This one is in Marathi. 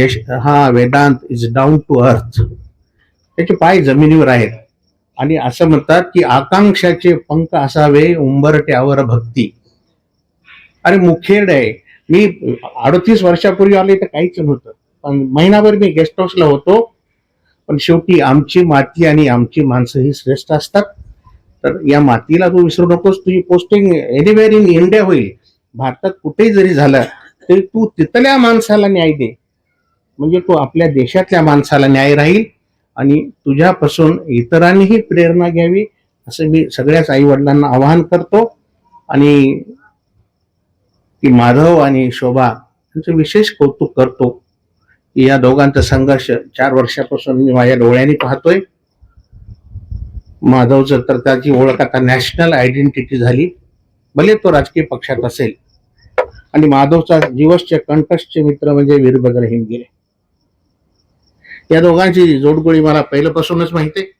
यश हा Vedanta is down to earth त्याचे पाय जमिनीवर आहेत. आणि असं म्हणतात की आकांक्षाचे पंख असावे उंबरट्यावर भक्ती. अरे मुखेड आहे. मी अडतीस वर्षापूर्वी आले तर काहीच नव्हतं. पण महिनाभर मी गेस्ट हाऊसला होतो. पण शेवटी आमची माती आणि आमची माणसं ही श्रेष्ठ असतात. तर या मातीला तू विसरू नकोस. तुझी पोस्टिंग एनिवेअर इन इंडिया होईल. भारतात कुठेही जरी झालं तरी तू तिथल्या माणसाला न्याय दे. म्हणजे तो आपल्या देशातल्या माणसाला न्याय राहील आणि तुझ्यापासून इतरांनीही प्रेरणा घ्यावी असं मी सगळ्याच आई वडिलांना आवाहन करतो. आणि की माधव आणि शोभा यांचं विशेष कौतुक करतो. की या दोघांचा संघर्ष चार वर्षापासून मी माझ्या डोळ्यांनी पाहतोय. माधवचं तर त्याची ओळख आता नॅशनल आयडेंटिटी झाली. भले तो राजकीय पक्षात असेल. आणि माधवचा जीवसचे कंठस्थचे मित्र म्हणजे वीरभद्र हिमगिरे या दोघांची जोडगोळी मला पहिल्यापासूनच माहिती आहे.